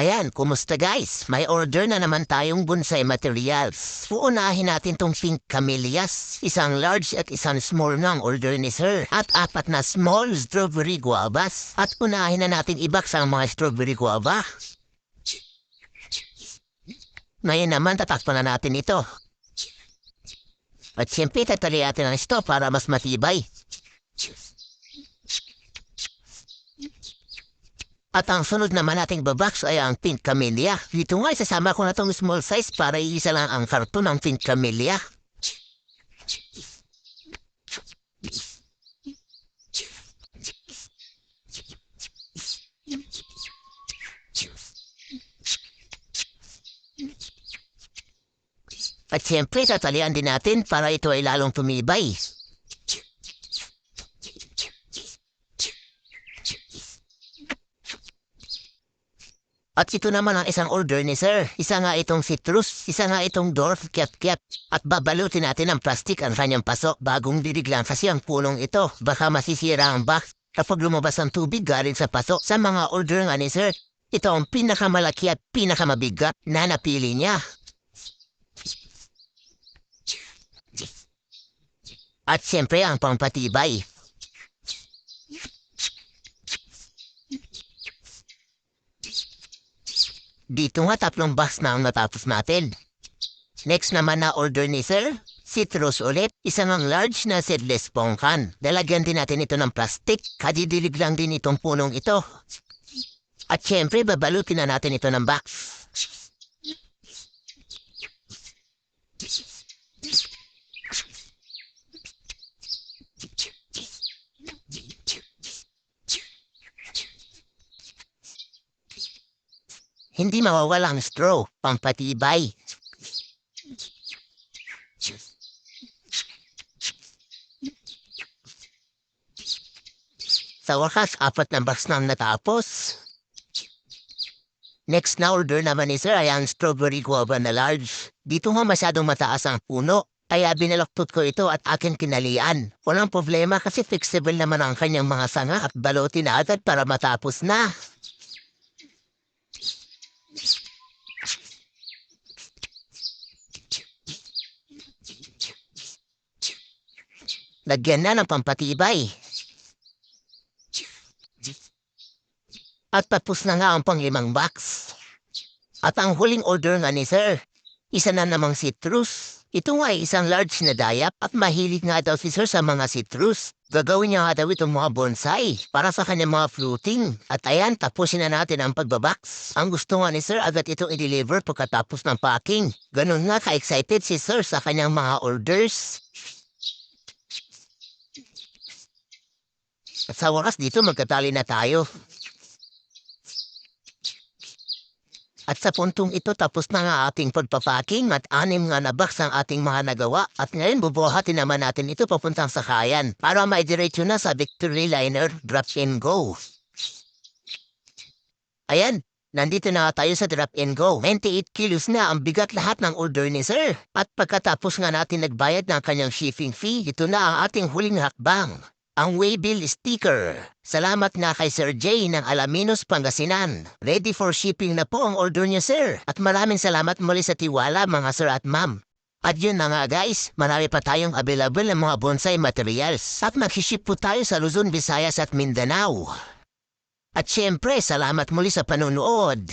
Ayan, kumusta guys? May order na naman tayong bonsai materials. Uunahin natin tong pink camellias. Isang large at isang small ang order ni sir. At apat na small strawberry guavas. At unahin na natin i-box ang mga strawberry guava. Ngayon naman tatakpan na natin ito. At siyempre tatali natin ang ito para mas matibay. At ang sunod naman nating babox ay ang pink camellia. Dito nga isasama ko na tong small size para iisa lang ang karton ng pink camellia. At siyempre tatalian din natin para ito ay lalong tumibay. At ito naman ang isang order ni sir. Isa nga itong citrus, isa nga itong dwarf kiat-kiat. At babalutin natin ng plastic ang kanyang pasok bagong dilig lang kasi ang punong ito. Baka masisira ang box kapag lumabas ang tubig galing sa pasok. Sa mga order nga ni sir, ito ang pinakamalaki at pinakamabigat na napili niya. At siyempre ang pampatibay. Dito nga tatlong box na ang natapos natin. Next naman na order ni Sir, citrus ulit, isang ang large na seedless pongkan. Dalagyan din natin ito ng plastic, kadidilig lang din itong punong ito. At syempre, babalutin na natin ito ng box. Hindi mawawala ang straw, pampatibay. Sa wakas, apat na box na natapos. Next na order naman ni Sir ay ang strawberry guava na large. Dito nga masyadong mataas ang puno, kaya binaloktot ko ito at akin kinalian. Walang problema kasi flexible naman ang kanyang mga sanga at balutin na agad para matapos na. Lagyan na ng pampatibay. At tapos na nga ang panglimang box. At ang huling order nga ni Sir, isa na namang citrus. Ito nga ay isang large na dayap at mahilig nga daw si Sir sa mga citrus. Gagawin niya nga daw itong mga bonsai para sa kanyang mga fruiting. At ayan, tapusin na natin ang pagbabox. Ang gusto nga ni Sir agad itong i-deliver pagkatapos ng packing. Ganun nga ka-excited si Sir sa kanyang mga orders. At sa wakas dito magkatali na tayo. At sa puntong ito tapos na nga ating pagpapaking at anim nga na box ang ating mga nagawa. At ngayon bubuhatin naman natin ito papuntang sakayan para maidiretso na sa Victory Liner Drop and Go. Ayan, nandito na tayo sa Drop and Go. 98 kilos na ang bigat lahat ng order ni Sir. At pagkatapos nga natin nagbayad ng kanyang shipping fee, ito na ang ating huling hakbang ang waybill sticker. Salamat nga kay Sir J ng Alaminos, Pangasinan. Ready for shipping na po ang order niya, sir. At maraming salamat muli sa tiwala, mga sir at ma'am. At yun na nga guys, marami pa tayong available ng mga bonsai materials. At mag-ship po tayo sa Luzon, Visayas at Mindanao. At syempre, salamat muli sa panonood.